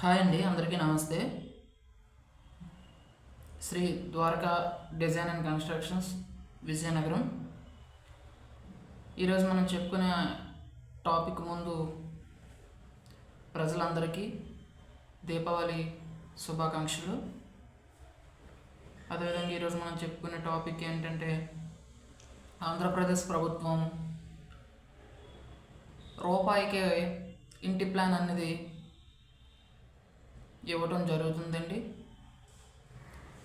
Hi అండి అందరికీ నమస్తే. Shri Dwaraka design and constructions Vizianagaram. ఈరోజు మనం చెప్పుకునే టాపిక్ ముందు ప్రజలందరికీ దీపావళి శుభాకాంక్షలు. అదేవిధంగా ఈరోజు మనం చెప్పుకునే టాపిక్ ఏంటంటే ఆంధ్రప్రదేశ్ ప్రభుత్వం రూపాయికి ఇంటి ప్లాన్ అనేది ఇవ్వటం జరుగుతుందండి.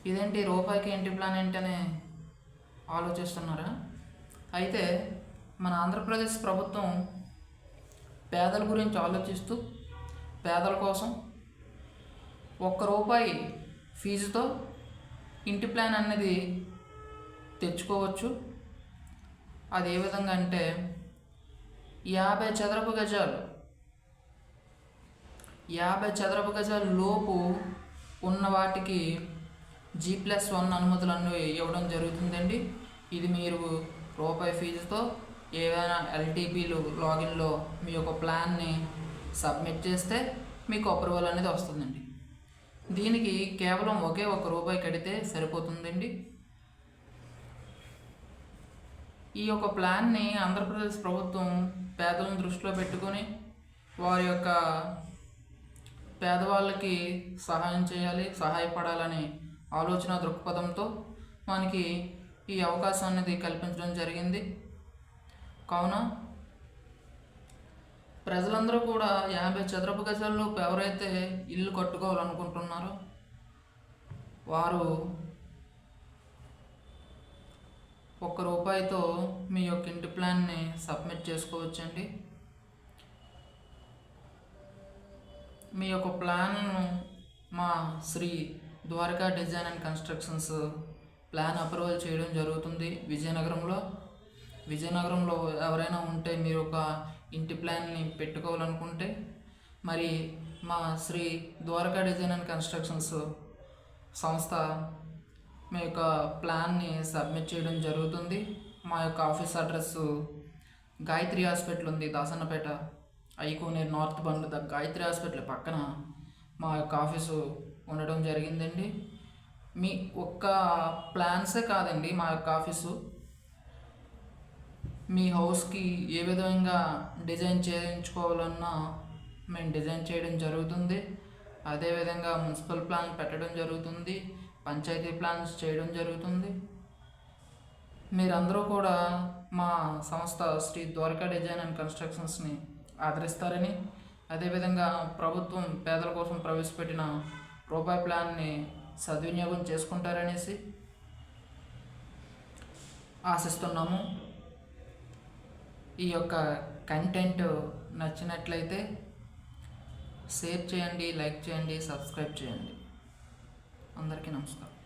ఇదేంటి రూపాయికి ఇంటి ప్లాన్ ఏంటని ఆలోచిస్తున్నారా? అయితే మన ఆంధ్రప్రదేశ్ ప్రభుత్వం పేదల గురించి ఆలోచిస్తూ పేదల కోసం ఒక్క రూపాయి ఫీజుతో ఇంటి ప్లాన్ అనేది తెచ్చుకోవచ్చు. అది ఏ విధంగా అంటే యాభై చదరపు గజాలు యాభై చదరపు గజాల లోపు ఉన్న వాటికి జీ ప్లస్ వన్ అనుమతులను ఇవ్వడం జరుగుతుందండి. ఇది మీరు రూపాయి ఫీజుతో ఏవైనా ఎల్టీపీలు లాగిన్లో మీ యొక్క ప్లాన్ని సబ్మిట్ చేస్తే మీకు అప్రూవల్ అనేది వస్తుందండి. దీనికి కేవలం ఒకే ఒక రూపాయి కడితే సరిపోతుందండి. ఈ యొక్క ప్లాన్ని ఆంధ్రప్రదేశ్ ప్రభుత్వం పేదలను దృష్టిలో పెట్టుకొని వారి యొక్క పేదవాళ్ళకి సహాయం చేయాలి సహాయపడాలని ఆలోచన దృక్పథంతో మనకి ఈ అవకాశం అనేది కల్పించడం జరిగింది. కావున ప్రజలందరూ కూడా యాభై చదరపు గజాల్లో ఎవరైతే ఇల్లు కట్టుకోవాలనుకుంటున్నారో వారు ఒక్క రూపాయితో మీ యొక్క ఇంటి ప్లాన్ని సబ్మిట్ చేసుకోవచ్చండి. మీ యొక్క ప్లాన్ను మా Shri Dwaraka design and constructions plan approval చేయడం జరుగుతుంది. విజయనగరంలో విజయనగరంలో ఎవరైనా ఉంటే మీరు ఒక ఇంటి ప్లాన్ని పెట్టుకోవాలనుకుంటే మరి మా Shri Dwaraka design and constructions సంస్థ మీ యొక్క ప్లాన్ని సబ్మిట్ చేయడం జరుగుతుంది. మా యొక్క ఆఫీస్ అడ్రస్ గాయత్రి హాస్పిటల్ ఉంది Dasannapeta. ఐకోనేర్ north bund the Gayatri hospital పక్కన మా యొక్క ఆఫీసు ఉండడం జరిగిందండి. మీ ఒక్క ప్లాన్సే కాదండి మా యొక్క ఆఫీసు. మీ హౌస్కి ఏ విధంగా డిజైన్ చేయించుకోవాలన్నా మేము డిజైన్ చేయడం జరుగుతుంది. అదేవిధంగా మున్సిపల్ ప్లాన్ పెట్టడం జరుగుతుంది. పంచాయతీ ప్లాన్స్ చేయడం జరుగుతుంది. మీరందరూ కూడా మా సంస్థ శ్రీ ద్వారకా డిజైన్ అండ్ కన్స్ట్రక్షన్స్ని ఆదరిస్తారని. అదేవిధంగా ప్రభుత్వం పేదల కోసం ప్రవేశపెట్టిన రూపాయి ప్లాన్ని సద్వినియోగం చేసుకుంటారనేసి ఆశిస్తున్నాము. ఈ యొక్క కంటెంట్ నచ్చినట్లయితే షేర్ చేయండి లైక్ చేయండి సబ్స్క్రైబ్ చేయండి. అందరికీ నమస్కారం.